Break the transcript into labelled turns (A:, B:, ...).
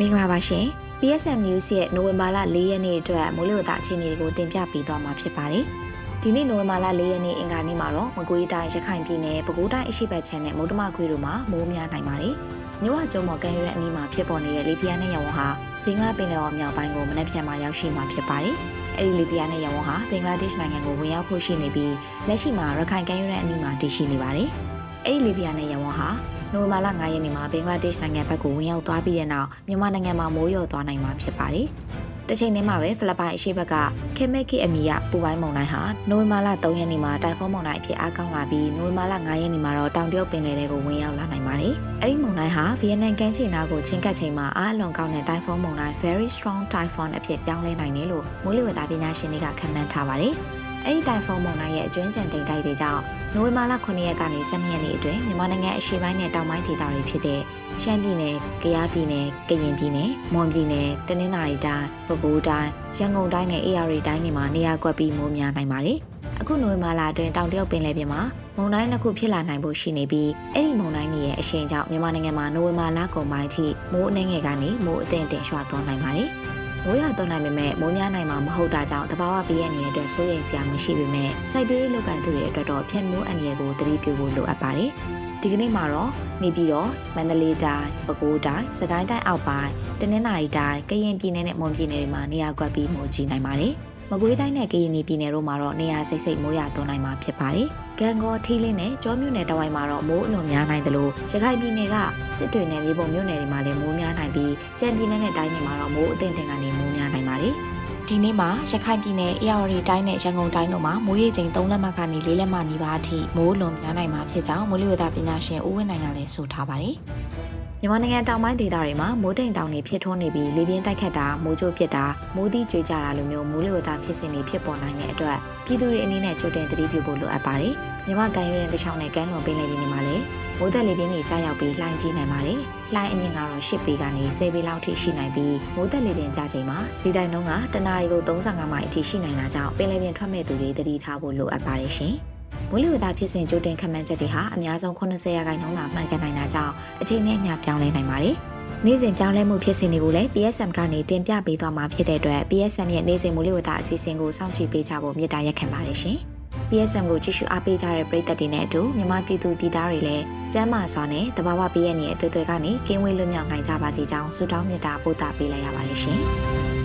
A: မင်္ဂလာပါရှင် PSM News ရဲ့နိုဝင်ဘာလ4ရက်နေ့အတွက်မိုးလေဝသအခြေအနေတွေကိုတင်ပြပေးသွားမှာဖြစ်ပါတယ်။ဒီနေ့နိုဝင်ဘာလ4ရက်နေ့အင်္ဂါနေ့မှာတော့မကွေးတိုင်းရခိုင်ပြည်နယ်ပဲခူးတိုင်းအရှိတ်ချမ်းနဲ့မုဒ္ဓမခွေတို့မှာမိုးများနိုင်ပါတယ်။မြဝကျုံမော်ကန်ရွက်အနီးမှာဖြစ်ပေါ်နေတဲ့လေပြင်းနဲ့ရဝန်းဟာဘင်္ဂလားပင်လယ်အော်မြောက်ပိုင်းကိုမနက်ဖြန်မှာရောက်ရှိမှာဖြစ်ပါတယ်။အဲဒီလေပြင်းနဲ့ရဝန်းဟာဘင်္ဂလားဒေ့ရှ်နိုင်ငံကိုဝင်ရောက်ဖို့ရှိနေပြီးလက်ရှိမှာရခိုင်ကန်ရွက်အနီးမှာတည်ရှိနေပါတယ်။အဲဒီလေပြင်းနဲ့ရဝန်းဟာ နိုဝင်ဘာလ9ရက်နေ့မှာဘင်္ဂလားဒေ့ရှ်နိုင်ငံဘက်ကိုဝင်ရောက်သွားပြီးတဲ့နောက်မြန်မာနိုင်ငံမှာမိုးရွာသွားနိုင်မှာဖြစ်ပါတယ်။တစ်ချိန်တည်းမှာပဲဖိလစ်ပိုင်အရှေ့ဘက်ကခေမက်ကိအမီယပူပိုင်းမုန်တိုင်းဟာနိုဝင်ဘာလ3ရက်နေ့မှာတိုင်ဖွန်းမုန်တိုင်းအဖြစ်အားကောင်းလာပြီးနိုဝင်ဘာလ9ရက်နေ့မှာတော့တောင်တရုတ်ပင်လယ်ထဲကိုဝင်ရောက်လာနိုင်ပါတယ်။အဲဒီမုန်တိုင်းဟာဗီယက်နမ်ကမ်းခြေနားကိုချင်းကပ်ချိန်မှာအားအလွန်ကောင်းတဲ့တိုင်ဖွန်းမုန်တိုင်း very strong typhoon အဖြစ်ပြောင်းလဲနိုင်တယ်လို့မိုးလေဝသပညာရှင်တွေကခန့်မှန်းထားပါတယ်။အဲဒီတိုင်ဖွန်းမုန်တိုင်းရဲ့အကျွမ်းကျန်တိမ်တိုက်တွေကြောင့် နိုဝင်ဘာလ9ရက်ကနေ12ရက်နေ့အတွင်းမြန်မာနိုင်ငံအရှေ့ပိုင်းနဲ့တောင်ပိုင်းဒေသတွေဖြစ်တဲ့ရှမ်းပြည်နယ်၊ကယားပြည်နယ်၊ကရင်ပြည်နယ်၊မွန်ပြည်နယ်၊တနင်္သာရီတိုင်း၊ပဲခူးတိုင်း၊ရန်ကုန်တိုင်းနဲ့အေရရီတိုင်းတွေမှာနေရာကွက်ပြီးမိုးများနိုင်ပါတယ်။အခုနိုဝင်ဘာလအတွင်းတောင်တရုတ်ပင်လယ်ပြင်မှာမုန်တိုင်းတစ်ခုဖြစ်လာနိုင်ဖို့ရှိနေပြီးအဲ့ဒီမုန်တိုင်းရဲ့အရှိန်ကြောင့်မြန်မာနိုင်ငံမှာနိုဝင်ဘာလကုန်ပိုင်းအထိမိုးအနှဲငယ်ကနေမိုးအသင့်တင်ရွှာသွားနိုင်ပါတယ်။ မိုးရွာသွန်းနိုင်ပေမဲ့မိုးများနိုင်မှာမဟုတ်တာကြောင့်တဘာဝဘေးရန်ရဲ့အတွက်စိုးရိမ်စရာမရှိပေမဲ့စိုက်ပျိုးရေးလုပ်ကိုင်သူတွေအတွက်တော့ဖြတ်မျိုးအန္တရာယ်ကိုသတိပြုဖို့လိုအပ်ပါတယ်။ဒီကနေ့မှာတော့နေပြည်တော်မန္တလေးတိုင်းပဲခူးတိုင်းစကိုင်းတိုင်းအောက်ပိုင်းတနင်္သာရီတိုင်းကရင်ပြည်နယ်နဲ့မွန်ပြည်နယ်တွေမှာနေရာကွက်ပြီးမိုးကြီးနိုင်ပါတယ်။ မကွေးတိုင်းနဲ့ကရင်ပြည်နယ်တို့မှာတော့နေရာစိတ်စိတ်မိုးရွာသွန်းနိုင်မှာဖြစ်ပါတယ်။ကံကောထီးလင်းနဲ့ကြောမြို့နယ်တဝိုင်းမှာတော့မိုးအလွန်များနိုင်တယ်လို့ရခိုင်ပြည်နယ်ကစစ်တွေနယ်မြေပုံမြို့နယ်တွေမှာလည်းမိုးများနိုင်ပြီးကြံပြည်နယ်နဲ့တိုင်းတွေမှာတော့မိုးအသင့်တင်ကနေမိုးများနိုင်ပါတယ်။ဒီနေ့မှာရခိုင်ပြည်နယ်အေရဝတီတိုင်းနဲ့ရန်ကုန်တိုင်းတို့မှာမိုးရေချိန်3လက်မကနေ4လက်မနီးပါးအထိမိုးလွန်များနိုင်မှာဖြစ်ကြောင်းမိုးလေဝသပညာရှင်ဦးဝင်းနိုင်ကလည်းဆိုထားပါတယ်။ မြန်မာနိုင်ငံတောင်ပိုင်းဒေသတွေမှာမိုးတိမ်တောင်တွေဖြစ်ထွန်းနေပြီးလေပြင်းတိုက်ခတ်တာမိုးကြိုးပစ်တာမိုးသီးကြွေကြတာလိုမျိုးမိုးလေဝသဖြစ်စဉ်တွေဖြစ်ပေါ်နိုင်တဲ့အတွက်ပြည်သူတွေအနေနဲ့ကြိုတင်သတိပြုဖို့လိုအပ်ပါတယ်။မြန်မာကံရွရင်တစ်ချောင်းနဲ့ကမ်းလွန်ပင်လယ်ပြင်တွေမှာလည်းမိုးသက်လေပြင်းတွေကြားရောက်ပြီးလှိုင်းကြီးနိုင်ပါတယ်။လှိုင်းအမြင့်ကတော့10ပေကနေ10ပေလောက်ထိရှိနိုင်ပြီးမိုးသက်လေပြင်းကြားချိန်မှာဒီတိုင်းလုံးကတနအီကို35မိုင်အထိရှိနိုင်တာကြောင့်ပင်လယ်ပြင်ထွက်မဲ့သူတွေသတိထားဖို့လိုအပ်ပါတယ်ရှင်။ မိုးလေဝသဖြစ်စဉ်ကြိုတင်ခန့်မှန်းချက်တွေဟာအများဆုံး80ရာခိုင်နှုန်းသာမှန်ကန်နိုင်တာကြောင့်အချိန်နဲ့အမျှပြောင်းလဲနိုင်ပါတယ်။နေ့စဉ်ပြောင်းလဲမှုဖြစ်စဉ်တွေကိုလည်း PSM ကနေတင်ပြပေးသွားမှာဖြစ်တဲ့အတွက် PSM ရဲ့နေ့စဉ်မိုးလေဝသအစီအစဉ်ကိုစောင့်ကြည့်ပေးကြဖို့မြစ်တာရက်ခံပါတယ်ရှင်။ PSM ကိုကြည့်ရှုအားပေးကြတဲ့ပရိသတ်တွေနဲ့အတူမြန်မာပြည်သူပြည်သားတွေလည်းကျမ်းမာစွာနဲ့တဘာဝပေးရနေအသွေးသွေးကနေကင်းဝေးလွတ်မြောက်နိုင်ကြပါစေကြောင်းဆုတောင်းမေတ္တာပို့သပေးလိုက်ရပါတယ်ရှင်။